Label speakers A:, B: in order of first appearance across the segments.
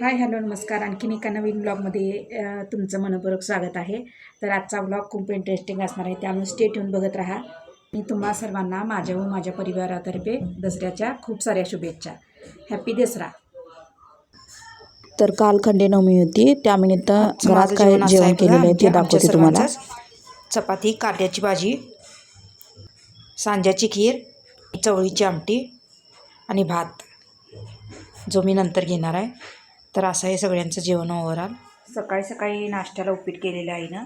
A: Hi hello नमस्कार. आणखीन एका नवीन ब्लॉगमध्ये तुमचं मनपूर्वक स्वागत आहे. तर आजचा ब्लॉग खूप इंटरेस्टिंग असणार आहे. त्यामुळे स्टे ठेवून बघत राहा. मी तुम्हा सर्वांना माझ्या व माझ्या परिवारातर्फे दसऱ्याच्या खूप साऱ्या शुभेच्छा. हॅपी दसरा.
B: तर काल खंडेनवमी होती. त्यानिमित्त घरात काय
A: जेवण
B: केलेलं आहे ते
A: आमच्या
B: दाखवते तुम्हाला.
A: चपाती कारल्याची भाजी सांज्याची खीर चवळीची आमटी आणि भात. जो मी नंतर घेणार आहे. तर असं हे सगळ्यांचं जेवण ओव्हरऑल. सकाळी सकाळी नाश्त्याला उपीट केलेलं आहे ना.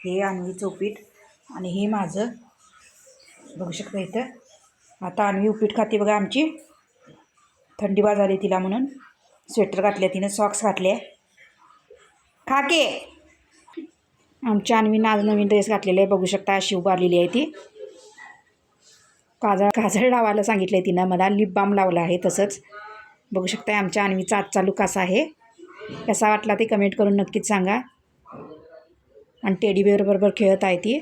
A: हे आणवीचं उपीट आणि हे माझं. बघू शकता इथं. आता आणवी उपीट खाते बघा आमची. थंडी झाली तिला म्हणून. स्वेटर घातले तिनं सॉक्स घातले खाके आमच्या अन्वीनं आज नवीन ड्रेस घातलेला आहे. बघू शकता अशी उभारलेली आहे ती. काजळ काजळ लावायला सांगितलं आहे तिनं. मला लिप बाम लावला आहे तसंच. बघू शकता आमच्या अन्वीचा आजचा लुक असा आहे. कसा वाटला ते कमेंट करून नक्कीच सांगा. आणि टेडी बेअर बरोबर खेळत आहे ती.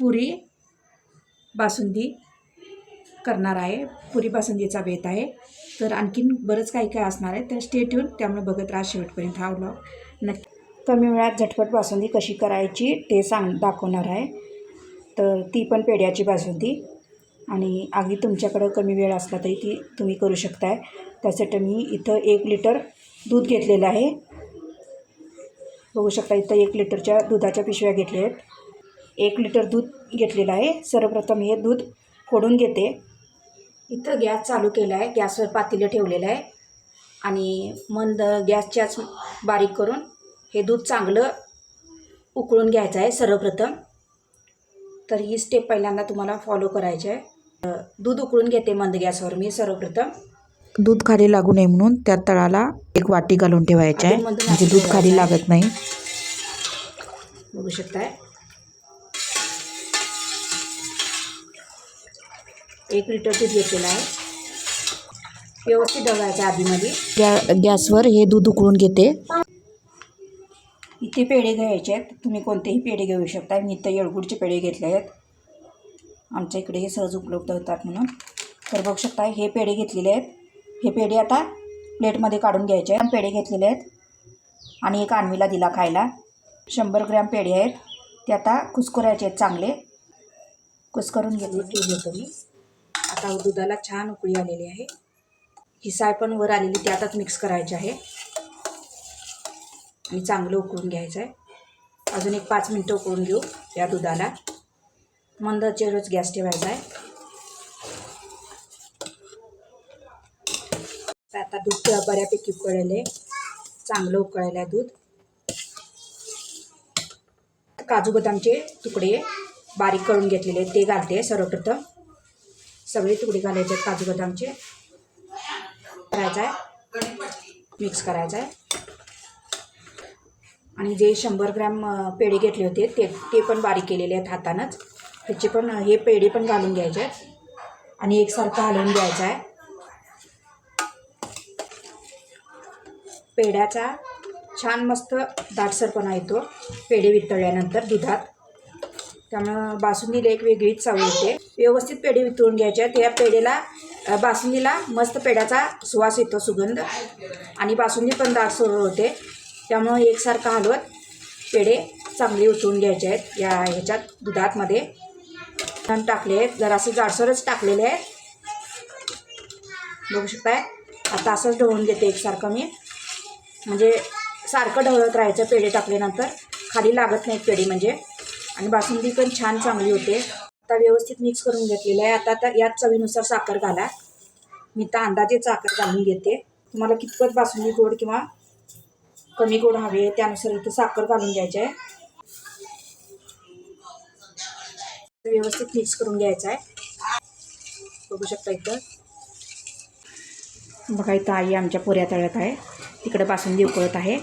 A: पुरी बासुंदी करणार आहे. पुरी बासुंदीचा बेत आहे. तर आणखीन बरंच काही काय असणार आहे. तर स्टे ठेवून त्यामुळे बघत राहा शेवटपर्यंत हा व्लॉग नक्की कमी वेळात झटपट बासुंदी कशी करायची ते सांग दाखवणार आहे. तर ती पण पेढ्याची बासुंदी. आणि अगदी तुमच्याकडं कमी वेळ असला तरी ती तुम्ही करू शकताय. त्यासाठी मी इथं एक लिटर दूध घेतलेलं आहे. बघू शकता इथं एक लिटरच्या दुधाच्या पिशव्या घेतल्या आहेत. एक लिटर दूध घेतलेलं आहे. सर्वप्रथम हे दूध फोडून घेते. इथं गॅस चालू केला आहे. गॅसवर पातेलं ठेवलेलं आहे. आणि मंद गॅसच्याच बारीक करून हे दूध चांगलं उकळून घ्यायचं आहे सर्वप्रथम. तर ही स्टेप पहिल्यांदा तुम्हाला फॉलो करायची आहे. दूध उकळून घेते मंद गॅसवर मी सर्वप्रथम.
B: दूध खाली लागू नये म्हणून त्या तळाला एक वाटी घालून ठेवायची आहे. म्हणजे दूध खाली. लागत नाही.
A: बघू शकताय. एक लिटर दूध घेतलेलं आहे. व्यवस्थित ढवळायचं आधीमध्ये.
B: गॅ गॅसवर हे दूध उकळून घेते.
A: इथे पेढे घ्यायचे आहेत. तुम्ही कोणतेही पेढे घेऊ शकता मी इथं येळगुडचे पेढे घेतले आहेत. आमच्या इकडे हे सहज उपलब्ध होतात म्हणून. तर बघू शकता हे पेढे घेतलेले आहेत. हे पेढे आता प्लेटमध्ये काढून घ्यायचे. आहेत पेढे घेतलेले आहेत. आणि एक आणवीला दिला खायला. शंभर ग्रॅम पेढे आहेत. ते आता कुसकुरायचे आहेत चांगले. कुस्करून घेतले. ठेवले घेतो मी आता दुधाला छान उकळी आलेली आहे. ही साय पण वर आलेली ती आताच मिक्स करायची आहे. आणि चांगलं उकळून घ्यायचं आहे अजून एक पाच मिनटं उकळून घेऊ या दुधाला. मंद गॅस ठेवायचा आहे. आता दूध बऱ्यापैकी उकळलेलं आहे. चांगलं उकळलेलं आहे दूध. काजू बदामचे तुकडे बारीक करून घेतलेले ते घालते सर्वप्रथम सगळे तुकडे घालायचे आहेत काजू बदामचे. करायचं आहे. मिक्स करायचं आहे. आणि जे शंभर ग्रॅम पेढे घेतले होते ते ते पण बारीक केलेले आहेत हातानंच. ह्याचे पण हे पेढे पण घालून घ्यायचे आहेत. आणि एकसारखं हलवून घ्यायचं आहे. पेढ्याचा छान मस्त दाटसरपणा येतो. पेढे वितळल्यानंतर दुधात. त्यामुळं बासुंदीला एक वेगळीच चव येते. व्यवस्थित पेढे वितळून घ्यायचे आहेत. या पेढेला बासुंदीला मस्त पेढ्याचा सुवास येतो सुगंध. आणि बासुंदी पण दाटसर होते. त्यामुळं एकसारखं हलवत पेढे चांगले उतरून घ्यायचे आहेत या ह्याच्यात दुधातमध्ये. छान टाकले आहेत. जरासे जाडसरच टाकलेले आहेत. बघू शकताय. आता असंच ढवळून घेते एकसारखं मी. म्हणजे सारखं ढवळत राहायचं पेढे टाकल्यानंतर. खाली लागत नाहीत पेढे म्हणजे. आणि बासुंदी पण छान चांगली होते. आता व्यवस्थित मिक्स करून घेतलेलं आहे. आता तर याच चवीनुसार साखर घाला. मी तर अंदाजे साखर घालून घेते. तुम्हाला कितपत बासुंदी गोड किंवा कमी गोड हवे त्यानुसार इथं साखर घालून घ्यायचे आहे. व्यवस्थित मिक्स करून घ्यायचं आहे. बघू शकता इथं. बघा इथं आई आमच्या पुऱ्या तळत आहे. तिकडे बासुंदी उकळत आहे.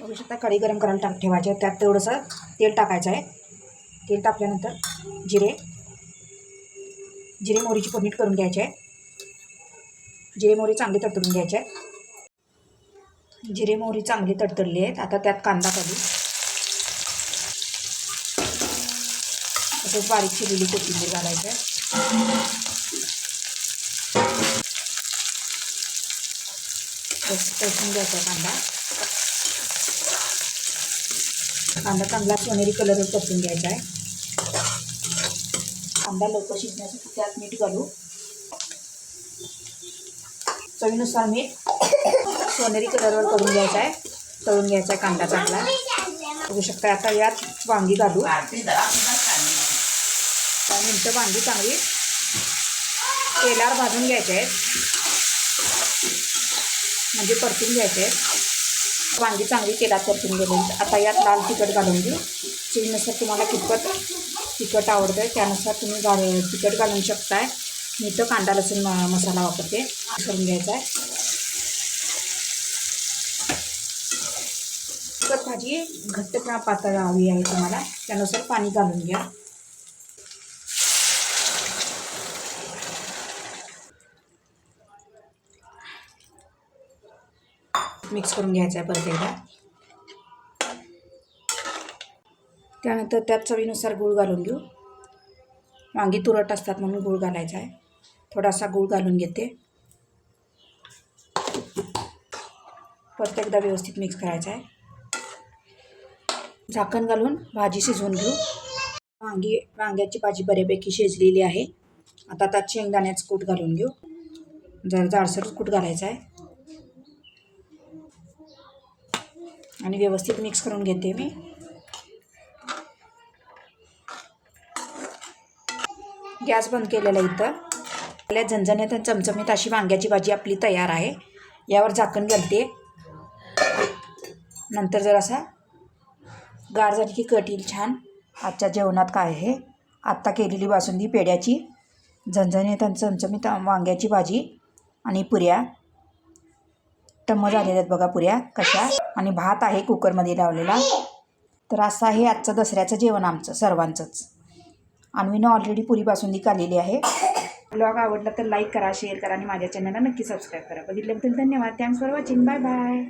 A: बघू शकता कढी गरम करायला टाक ठेवायचे त्यात तेवढंसं तेल टाकायचं आहे. तेल टाकल्यानंतर जिरे जिरे मोहरीची फोडणी करून घ्यायची आहे. जिरे मोहरी चांगली तडतडून घ्यायचे आहे जिरे मोहरी चांगली तडतडली आहेत. आता त्यात कांदा कधी तसंच बारीक चिरलेली कोथिंबीर घालायचं तसून घ्यायचा कांदा. कांदा चांगला सोनेरी कलरच परतून घ्यायचा आहे. कांदा लवकर शिजण्यासाठी त्यात मीठ घालू. चवीनुसार मीठ सोनेरी कलरवर करून घ्यायचा आहे. तळून घ्यायचा आहे कांदा चांगला. बघू शकता आता यात वांगी घालू. मिनटं वांगी चांगली. तेलावर भाजून घ्यायचे आहेत. म्हणजे परतून घ्यायचे आहेत. वांगी चांगली तेलात परतून गेली. आता यात लाल तिखट घालून घेऊ. चवीनुसार तुम्हाला कितपत तिखट आवडतं आहे त्यानुसार तुम्ही घाल तिखट घालून शकताय. मी तर कांदा लसूण म- मसाला वापरते. करून घ्यायचा आहे. तर भाजी घट्ट किंवा पातळ हवी आहे तुम्हाला. त्यानुसार पाणी घालून घ्या. मिक्स करून घ्यायचं आहे परत एकदा. त्यानंतर त्यात चवीनुसार गूळ घालून घेऊ. वांगी तुरट असतात म्हणून गूळ घालायचा आहे. थोडासा गूळ घालून घेते. परत एकदा व्यवस्थित मिक्स करायचा आहे. झाकण घालून भाजी शिजवून घेऊ. वांगी वांग्याची भाजी बऱ्यापैकी शिजलेली आहे. आता त्यात शेंगदाण्याचं कूट घालून घेऊ. जर जाडसर कूट घालायचं आहे. आणि व्यवस्थित मिक्स करून घेते मी. गॅस बंद केलेला इथं. आपल्या झणझणीत चमचमीत अशी वांग्याची भाजी आपली तयार आहे. यावर झाकण घालते. नंतर जर असा गार झाली की कट येईल छान. आजच्या जेवणात काय आहे? आत्ता केलेली बासुंदी पेड्याची झणझणीत आणि चमचमीत वांग्याची भाजी आणि पुऱ्या. टम्म झालेल्या आहेत बघा पुऱ्या कशा? आणि भात आहे कुकरमध्ये लावलेला. तर असं आहे आजचं दसऱ्याचं जेवण आमचं सर्वांचंच. अन्वीनं ऑलरेडी पुरी बासुंदी काढलेली आहे. ब्लॉग आवडला तर लाईक करा शेअर करा आणि माझ्या चॅनलला नक्की सबस्क्राईब करा. बघितल्याबद्दल धन्यवाद. Thanks for watching bye bye